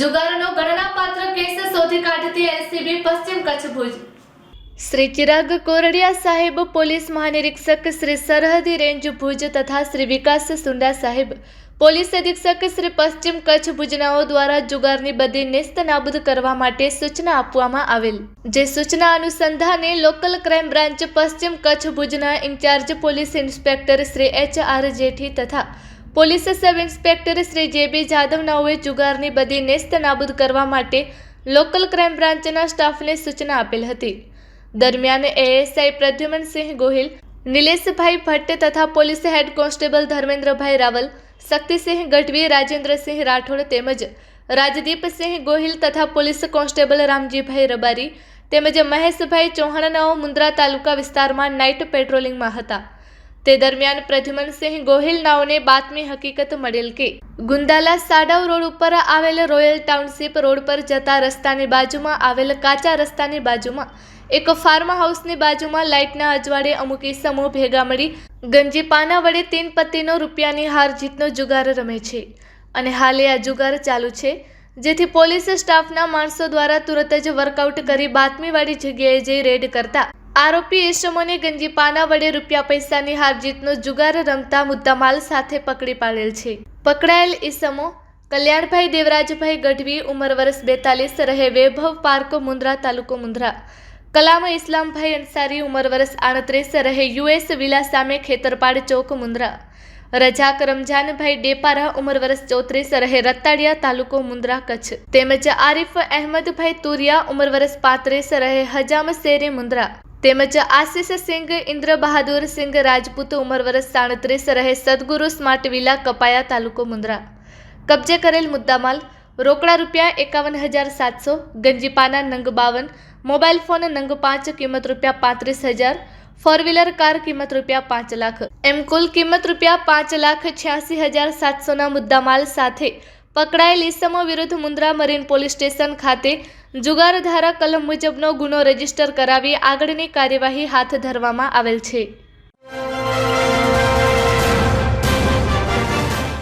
જુગારનો ગણનાપાત્ર case શોધી કાઢતી ACB પશ્ચિમ કચ્છ ભુજ. શ્રી ચિરાગ કોરડિયા સાહેબ, પોલીસ મહાનિરીક્ષક શ્રી સરહદી રેન્જ ભુજ તથા શ્રી વિકાસ સુંડા સાહેબ, પોલીસ અધિક્ષક શ્રી પશ્ચિમ કચ્છ ભુજનાઓ દ્વારા જુગારની બધી નેસ્ત નાબૂદ કરવા માટે સૂચના આપવામાં આવેલ. જે સૂચના અનુસંધાને લોકલ ક્રાઇમ બ્રાન્ચ પશ્ચિમ કચ્છ ભુજના incharge police inspector Shri H R Jethi તથા પોલીસ સબ ઇન્સ્પેક્ટર શ્રી જે બી જાદવ નાઓએ જુગારની બધી નેસ્ત નાબૂદ કરવા માટે લોકલ ક્રાઇમ બ્રાન્ચના સ્ટાફને સૂચના આપેલ હતી. દરમિયાન એએસઆઈ પ્રદ્યુમનસિંહ ગોહિલ, નિલેશભાઈ ભટ્ટ તથા police head constable Dharmendrabhai Raval, Shaktisinh Gadhvi, Rajendrasinh Rathod તેમજ રાજદીપસિંહ ગોહિલ તથા પોલીસ કોન્સ્ટેબલ રામજીભાઈ રબારી તેમજ મહેશભાઈ ચૌહાણનાઓ મુન્દ્રા તાલુકા વિસ્તારમાં નાઇટ પેટ્રોલિંગમાં હતા. તે દરમિયાન પ્રદ્યુમનસિંહ ગોહિલ નાઓને બાતમી હકીકત મળેલ કે ગુંદાલા સાડવ રોડ ઉપર આવેલ રોયલ ટાઉનશીપ રોડ પર જતા રસ્તાની બાજુમાં આવેલ કાચા રસ્તાની બાજુમાં એક ફાર્મ હાઉસની બાજુમાં લાઇટના અજવાળે અમુક સમૂહ ભેગા મળી ગંજી પાના વડે તીન પત્તીનો રૂપિયાની હાર જીતનો જુગાર રમે છે. અને હાલે આ જુગાર ચાલુ છે, જેથી પોલીસ સ્ટાફના માણસો દ્વારા તુરત જ વર્કઆઉટ કરી બાતમીવાળી જગ્યાએ જઈ રેડ કરતા આરોપી ઈસમોને ગંજી પાના વડે રૂપિયા પૈસાની હારજીતનો જુગાર રમતા મુદ્દામાલ સાથે પકડી પાડેલ છે. પકડાયેલ ઈસમો કલ્યાણભાઈ દેવરાજભાઈ ગઢવી ઉંમર વર્ષ બેતાલીસ, રહે વૈભવ પાર્ક, મુન્દ્રા તાલુકો મુન્દ્રા. કલામ ઇસ્લામભાઈ અંસારી ઉંમર વર્ષ આડત્રીસ, રહે યુએસ વિલા સામે ખેતરપાડ ચોક, મુન્દ્રા. રજાક રમજાનભાઈ ડેપારા ઉંમર વર્ષ ચોત્રીસ, રહે રતાડિયા તાલુકો મુન્દ્રા કચ્છ. તેમજ આરિફ અહેમદભાઈ તુરિયા ઉંમર વર્ષ પાંત્રીસ, રહે હજામ શેરી મુન્દ્રા. તેમજ આશિષ સિંઘ ઇન્દ્ર બહાદુર સિંઘ, રાજપૂત ઉંમર વર્ષ સાડત્રીસ રહે સદગુરુ સ્માર્ટ વિલા કપાયા તાલુકો મુન્દ્રા. કબજે કરેલ મુદ્દામાલ, રોકડા રૂપિયા એકાવન હજાર સાતસો, ગંજીપાના નંગ બાવન, મોબાઈલ ફોન નંગ પાંચ, કિંમત રૂપિયા પાંત્રીસ હજાર, ફોર વ્હીલર કાર કિંમત રૂપિયા પાંચ લાખ. એમ કુલ કિંમત રૂપિયા પાંચ લાખ છ્યાસી હજાર સાતસોના મુદ્દામાલ સાથે પકડાયેલ ઇસમો વિરુદ્ધ મુન્દ્રા મરીન પોલીસ સ્ટેશન ખાતે જુગાર ધારા કલમ મુજબનો ગુનો રજિસ્ટર કરાવી આગળની કાર્યવાહી હાથ ધરવામાં આવેલ છે.